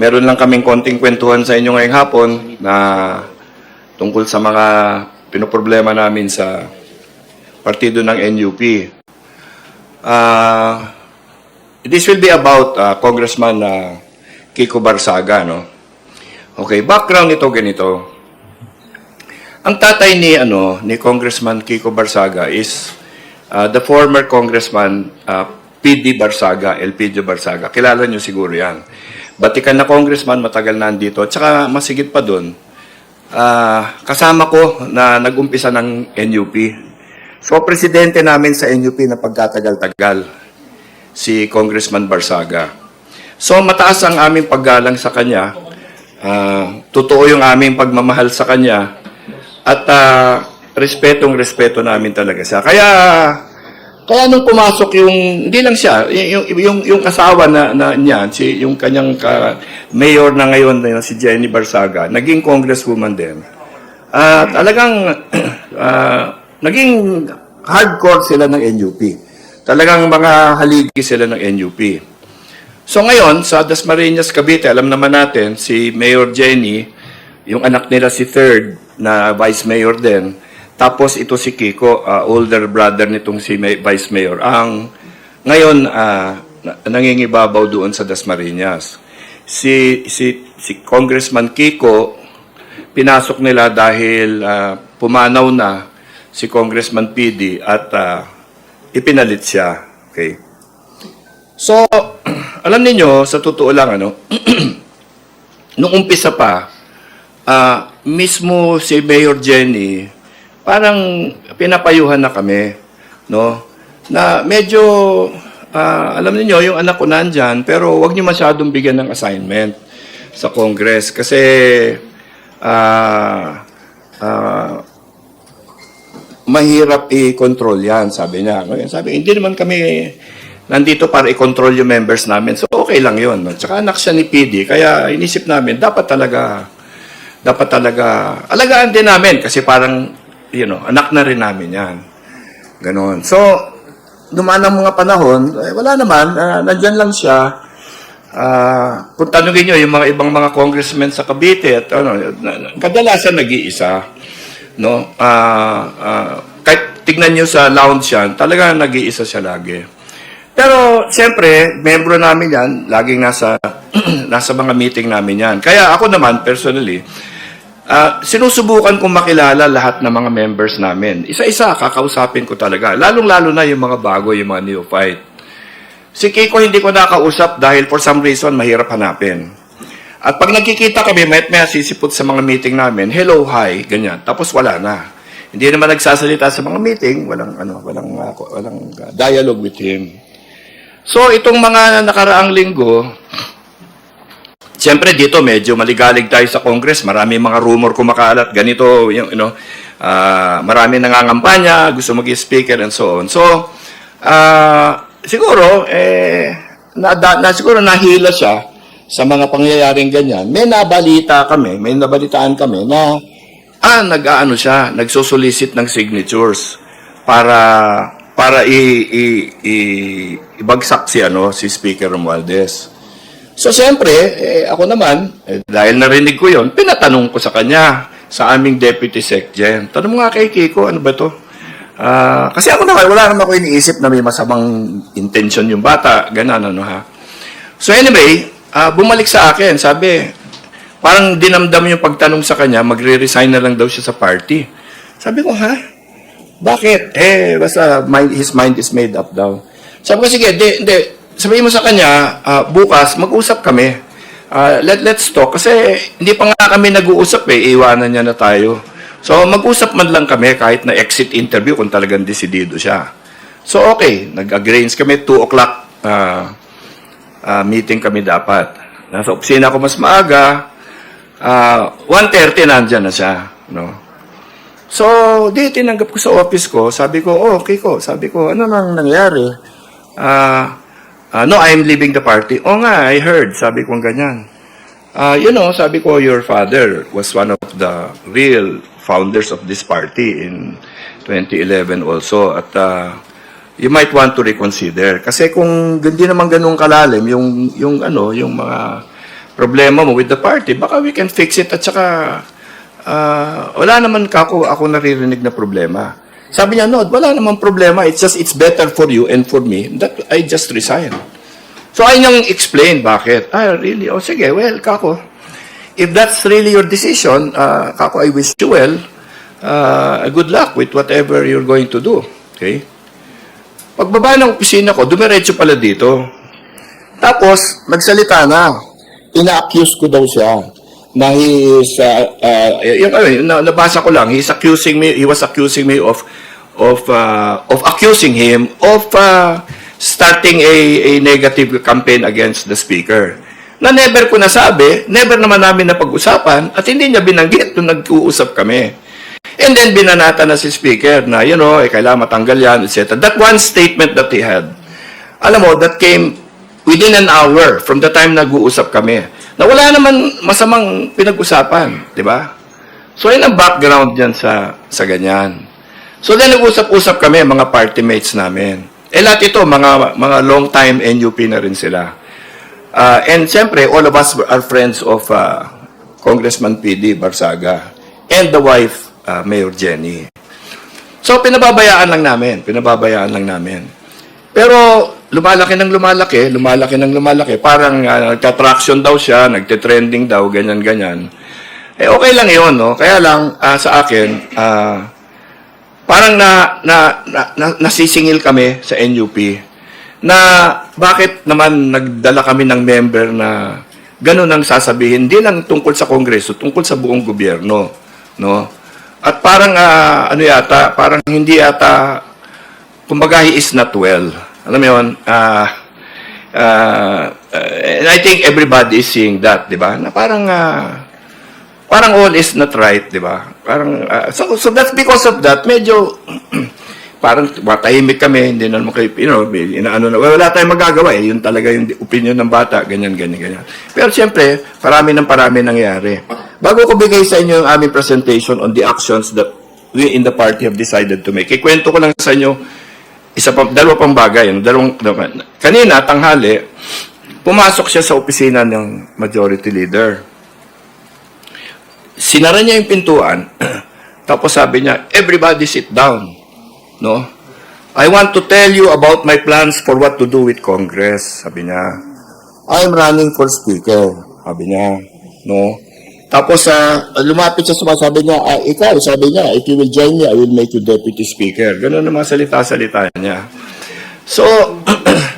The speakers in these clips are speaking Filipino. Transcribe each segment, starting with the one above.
meron lang kaming konting kwentuhan sa inyo ngayong hapon na tungkol sa mga pinoproblema namin sa partido ng NUP. Ah, this will be about ah, Congressman ah, Kiko Barsaga, no? Okay, background nito ganito. Ang tatay ni ano ni Congressman Kiko Barsaga is uh, the former Congressman uh, PD Barsaga, Elpidio Barsaga. Kilala niyo siguro 'yan. Batikan na congressman, matagal na andito. At saka masigit pa doon, ah, kasama ko na nag-umpisa ng NUP. So, presidente namin sa NUP na pagkatagal-tagal, si Congressman Barsaga. So, mataas ang aming paggalang sa kanya. Ah, totoo yung aming pagmamahal sa kanya. At ah, respetong-respeto namin talaga siya. Kaya, kaya nung pumasok yung, hindi lang siya, yung, yung, yung kasawa na, na niya, si, yung kanyang ka, mayor na ngayon, na si Jenny Barsaga, naging congresswoman din. At talagang, ah, naging hardcore sila ng NUP. Talagang mga haligi sila ng NUP. So ngayon, sa Dasmariñas, Cavite, alam naman natin, si Mayor Jenny, yung anak nila si Third, na Vice Mayor din, tapos ito si Kiko, uh, older brother nitong si May- Vice Mayor, ang ngayon uh, na- nangingibabaw doon sa Dasmariñas. Si, si, si Congressman Kiko, pinasok nila dahil ah, pumanaw na si Congressman PD at ah, ipinalit siya. Okay. So, alam niyo sa totoo lang, ano, nung umpisa pa, ah, mismo si Mayor Jenny, parang pinapayuhan na kami, no? Na medyo, ah, alam niyo yung anak ko nandyan, pero wag niyo masyadong bigyan ng assignment sa Congress kasi ah, ah, mahirap i-control yan, sabi niya. Ngayon, Sabi, hindi naman kami nandito para i-control yung members namin. So, okay lang yun. At saka anak siya ni PD, kaya inisip namin, dapat talaga, dapat talaga, alagaan din namin kasi parang, you know, anak na rin namin yan. Ganon. So, dumaan ang mga panahon, eh, wala naman, ah, nandyan lang siya. Ah, kung tanungin nyo, yung mga ibang mga congressmen sa Cavite, at ano, kadalasan nag-iisa no? Ah, ah, kahit tignan niyo sa lounge yan, talaga nag-iisa siya lagi. Pero siyempre, membro namin yan, laging nasa nasa mga meeting namin yan. Kaya ako naman personally, ah, sinusubukan kong makilala lahat ng mga members namin. Isa-isa kakausapin ko talaga, lalong-lalo na yung mga bago, yung mga neophyte. Si Kiko hindi ko nakausap dahil for some reason mahirap hanapin. At pag nagkikita kami, may may sisipot sa mga meeting namin, hello, hi, ganyan. Tapos wala na. Hindi naman nagsasalita sa mga meeting, walang ano, walang uh, walang uh, dialogue with him. So itong mga nakaraang linggo, Siyempre dito medyo maligalig tayo sa Congress, marami mga rumor kumakalat, ganito you know, ah, marami nangangampanya, gusto maging speaker and so on. So, ah, siguro eh na, na, siguro nahila siya sa mga pangyayaring ganyan. May nabalita kami, may nabalitaan kami na ah nag-aano siya, nagsosolicit ng signatures para para i, i, i ibagsak si ano si Speaker Romualdez. So, siyempre, eh, ako naman, eh, dahil narinig ko yon pinatanong ko sa kanya, sa aming Deputy Secgen. Tanong mo nga kay Kiko, ano ba to? Ah, kasi ako naman, wala naman ako iniisip na may masamang intention yung bata, ganun, ano ha. So anyway, ah, bumalik sa akin, sabi, parang dinamdam yung pagtanong sa kanya, magre-resign na lang daw siya sa party. Sabi ko, ha? Bakit? Eh, basta mind, his mind is made up daw. Sabi ko, sige, di, di, sabihin mo sa kanya, ah, bukas, mag-usap kami. Ah, let, let's talk. Kasi hindi pa nga kami nag-uusap eh, iwanan niya na tayo. So, mag-usap man lang kami kahit na exit interview kung talagang desidido siya. So, okay, nag-agreement kami, 2 o'clock ah, ah, meeting kami dapat. Nasa opisina ako mas maaga, ah 1.30 nandyan na siya. No? So, di tinanggap ko sa office ko. Sabi ko, oh, okay ko. Sabi ko, ano nang nangyari? Ah, ah, no, I'm leaving the party. Oh nga, I heard. Sabi ko ganyan. Ah, you know, sabi ko, your father was one of the real founders of this party in 2011 also. At ah, you might want to reconsider. Kasi kung hindi naman ganun kalalim, yung, yung ano, yung mga problema mo with the party, baka we can fix it at saka ah, wala naman kako ako naririnig na problema. Sabi niya, no, wala naman problema. It's just, it's better for you and for me that I just resign. So, ayun niyang explain bakit. Ah, really? Oh, sige, well, kako. If that's really your decision, uh, kako, I wish you well. Uh, good luck with whatever you're going to do. Okay? Pagbaba ng opisina ko, dumiretso pala dito. Tapos, nagsalita na. Ina-accuse ko daw siya na he is, uh, uh, yung, ano, na, nabasa ko lang, he's accusing me, he was accusing me of, of, uh, of accusing him of uh, starting a, a negative campaign against the speaker. Na never ko nasabi, never naman namin napag-usapan, at hindi niya binanggit nung nag-uusap kami. And then binanata na si speaker na, you know, eh, kailangan matanggal yan, etc. That one statement that he had, alam mo, that came within an hour from the time nag-uusap kami. Na wala naman masamang pinag-usapan, di ba? So, yun ang background dyan sa, sa ganyan. So, then nag-usap-usap kami, mga party mates namin. Eh, lahat ito, mga, mga long-time NUP na rin sila. Uh, and siyempre, all of us are friends of uh, Congressman PD Barsaga and the wife, uh, Mayor Jenny. So, pinababayaan lang namin. Pinababayaan lang namin. Pero, lumalaki ng lumalaki, lumalaki ng lumalaki. Parang uh, nagka-traction daw siya, nagte-trending daw, ganyan-ganyan. Eh, okay lang yun, no? Kaya lang, ah, sa akin, ah, parang na, na, na, na, nasisingil kami sa NUP na bakit naman nagdala kami ng member na ganun ang sasabihin, hindi lang tungkol sa Kongreso, tungkol sa buong gobyerno, no? At parang ah, ano yata, parang hindi yata kumbaga he is not well. Alam mo yun, ah, ah, and I think everybody is seeing that, di ba? Na parang ah, parang all is not right, di ba? Parang, ah, so, so that's because of that, medyo, parang matahimik kami, hindi na naman kayo, you know, inaano na, wala tayong magagawa eh, yun talaga yung opinion ng bata, ganyan, ganyan, ganyan. Pero siyempre, parami ng parami nangyari. Bago ko bigay sa inyo yung aming presentation on the actions that we in the party have decided to make, ikwento ko lang sa inyo, isa pa, dalawa pang bagay, ano, dalawang, kanina, tanghali, pumasok siya sa opisina ng majority leader sinara niya yung pintuan, tapos sabi niya, everybody sit down. No? I want to tell you about my plans for what to do with Congress, sabi niya. I'm running for speaker, sabi niya. No? Tapos, ah, lumapit siya sa sabi niya, ah, ikaw, sabi niya, if you will join me, I will make you deputy speaker. Ganun ang mga salita-salita niya. So,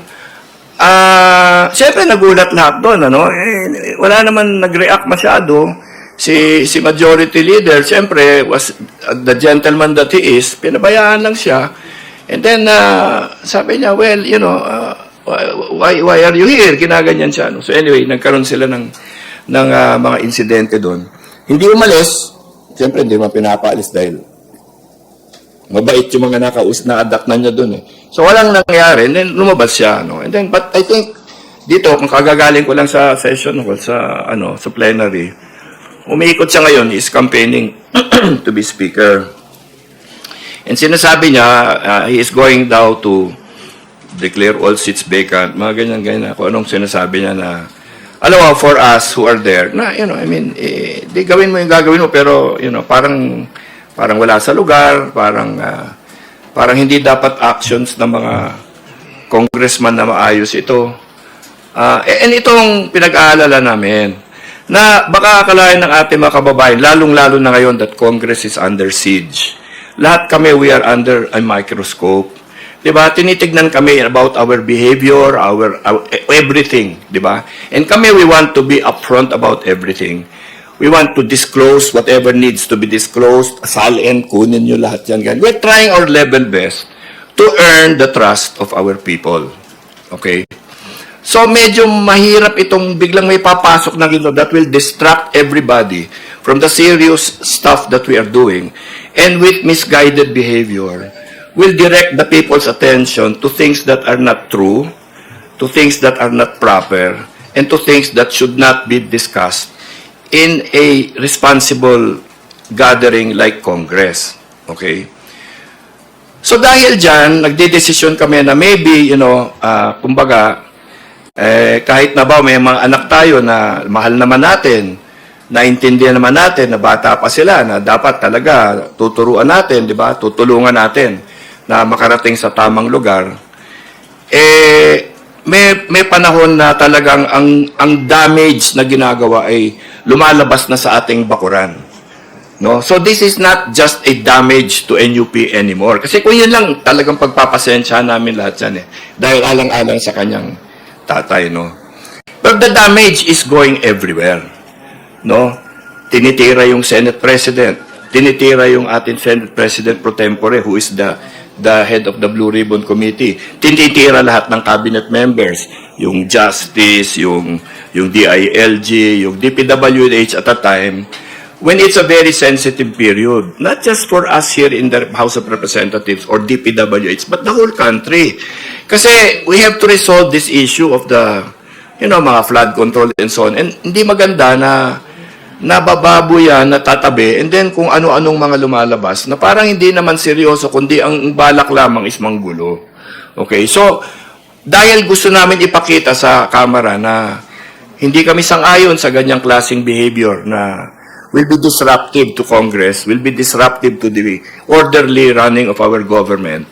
ah, siyempre nagulat lahat doon, ano? Eh, wala naman nag-react masyado. Si si majority leader, siyempre, was uh, the gentleman that he is, pinabayaan lang siya. And then, ah, sabi niya, well, you know, ah, why, why are you here? Ginaganyan siya. No? So anyway, nagkaroon sila ng, ng ah, mga insidente doon. Hindi umalis, siyempre hindi man pinapaalis dahil mabait yung mga nakaus na adapt na niya doon eh. So walang nangyari, then lumabas siya, no. And then but I think dito kung kagagaling ko lang sa session hall sa ano, sa plenary, umiikot siya ngayon, is campaigning to be speaker. And sinasabi niya, uh, he is going daw to declare all seats vacant, mga ganyan-ganyan, kung anong sinasabi niya na, alam for us who are there, na, you know, I mean, eh, di gawin mo yung gagawin mo, pero, you know, parang, parang wala sa lugar, parang, ah, parang hindi dapat actions ng mga congressman na maayos ito. Ah, and itong pinag-aalala namin, na baka akalain ng ating mga kababayan, lalong-lalo na ngayon that Congress is under siege. Lahat kami, we are under a microscope. Di ba? Tinitignan kami about our behavior, our, our everything. Di ba? And kami, we want to be upfront about everything. We want to disclose whatever needs to be disclosed. Salin, kunin nyo lahat yan. ganyan. We're trying our level best to earn the trust of our people. Okay? So medyo mahirap itong biglang may papasok na gino that will distract everybody from the serious stuff that we are doing and with misguided behavior will direct the people's attention to things that are not true, to things that are not proper, and to things that should not be discussed in a responsible gathering like Congress. Okay? So dahil dyan, nagdedesisyon kami na maybe, you know, ah, kumbaga, Eh, kahit na ba may mga anak tayo na mahal naman natin, naintindihan naman natin na bata pa sila, na dapat talaga tuturuan natin, di ba? Tutulungan natin na makarating sa tamang lugar. Eh, may, may panahon na talagang ang, ang damage na ginagawa ay lumalabas na sa ating bakuran. No? So this is not just a damage to NUP anymore. Kasi kung yun lang, talagang pagpapasensya namin lahat yan eh. Dahil alang-alang sa kanyang tatay, no? But the damage is going everywhere. No? Tinitira yung Senate President. Tinitira yung ating Senate President pro tempore who is the the head of the Blue Ribbon Committee. Tinitira lahat ng cabinet members, yung Justice, yung yung DILG, yung DPWH at a time when it's a very sensitive period, not just for us here in the House of Representatives or DPWH, but the whole country. Kasi we have to resolve this issue of the, you know, mga flood control and so on. And hindi maganda na nabababo yan, natatabi, and then kung ano-anong mga lumalabas, na parang hindi naman seryoso, kundi ang balak lamang is manggulo. Okay, so, dahil gusto namin ipakita sa Kamara na hindi kami sang-ayon sa ganyang klaseng behavior na will be disruptive to Congress, will be disruptive to the orderly running of our government.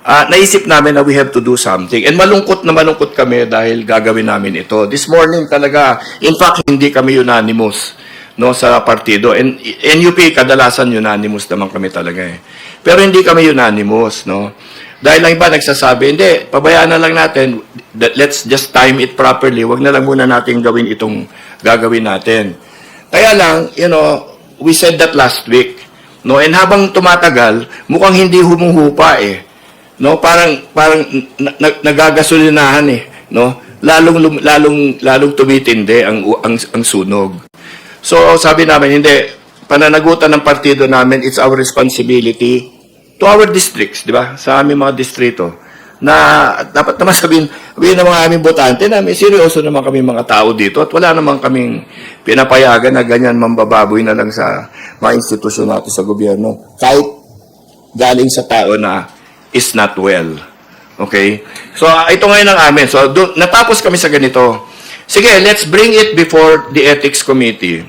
Ah, naisip namin na we have to do something. And malungkot na malungkot kami dahil gagawin namin ito. This morning talaga, in fact, hindi kami unanimous no sa partido. And NUP kadalasan unanimous naman kami talaga eh. Pero hindi kami unanimous, no. Dahil lang iba nagsasabi, hindi, pabayaan na lang natin, let's just time it properly. Wag na lang muna natin gawin itong gagawin natin. Kaya lang, you know, we said that last week. No, and habang tumatagal, mukhang hindi humuhupa eh. No, parang parang na, na, nagagasolinahan eh, no? Lalong lalong lalong tumitindi ang ang, ang sunog. So, sabi namin hindi pananagutan ng partido namin, it's our responsibility to our districts, di ba? Sa aming mga distrito na dapat naman sabihin, sabihin ng mga aming botante namin, seryoso naman kami mga tao dito at wala naman kaming pinapayagan na ganyan mambababoy na lang sa mga institusyon natin sa gobyerno. Kahit galing sa tao na is not well. Okay? So, ito ngayon ang amin. So, do, natapos kami sa ganito. Sige, let's bring it before the Ethics Committee.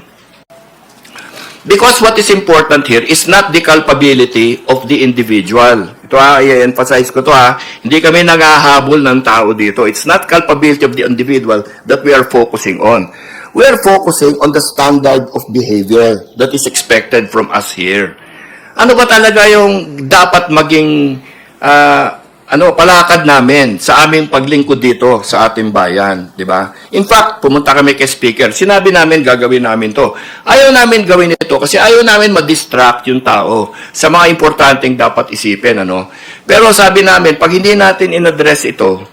Because what is important here is not the culpability of the individual. Ito ha, i-emphasize ko to ha. Hindi kami nangahabol ng tao dito. It's not culpability of the individual that we are focusing on. We are focusing on the standard of behavior that is expected from us here. Ano ba talaga yung dapat maging ah, ano palakad namin sa aming paglingkod dito sa ating bayan, di ba? In fact, pumunta kami kay speaker. Sinabi namin gagawin namin 'to. Ayaw namin gawin ito kasi ayaw namin ma-distract yung tao sa mga importanteng dapat isipin, ano? Pero sabi namin, pag hindi natin in-address ito,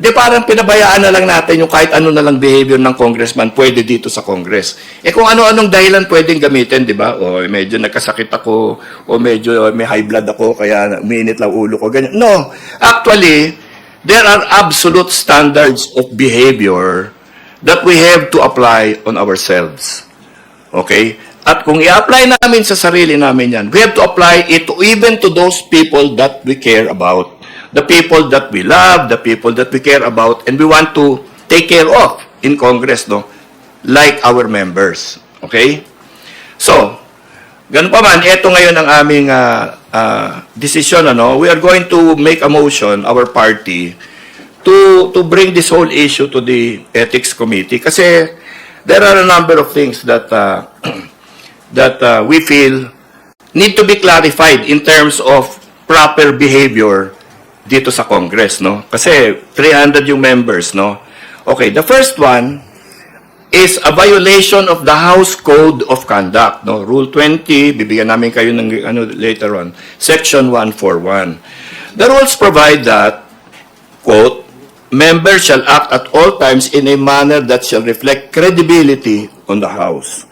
di parang pinabayaan na lang natin yung kahit ano na lang behavior ng congressman pwede dito sa Congress. Eh kung ano-anong dahilan pwedeng gamitin, di ba? O medyo nagkasakit ako, o medyo may high blood ako, kaya uminit lang ulo ko, ganyan. No, actually, there are absolute standards of behavior that we have to apply on ourselves. Okay? At kung i-apply namin sa sarili namin yan, we have to apply it to, even to those people that we care about. The people that we love, the people that we care about, and we want to take care of in Congress, no? Like our members. Okay? So, ganun pa man, ito ngayon ang aming uh, uh, decision, ano? We are going to make a motion, our party, to to bring this whole issue to the ethics committee kasi there are a number of things that uh, that uh, we feel need to be clarified in terms of proper behavior dito sa Congress, no? Kasi 300 yung members, no? Okay, the first one is a violation of the House Code of Conduct, no? Rule 20, bibigyan namin kayo ng ano later on, Section 141. The rules provide that quote, members shall act at all times in a manner that shall reflect credibility on the House.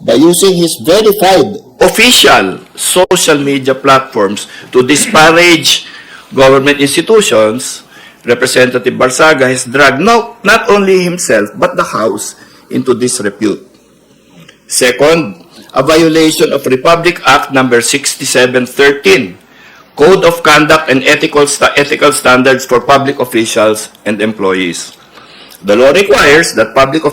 By using his verified official social media platforms to disparage government institutions, Representative Barsaga has dragged not, not only himself but the House into disrepute. Second, a violation of Republic Act number 6713 Code of Conduct and Ethical, sta- ethical Standards for Public Officials and Employees. The law requires that public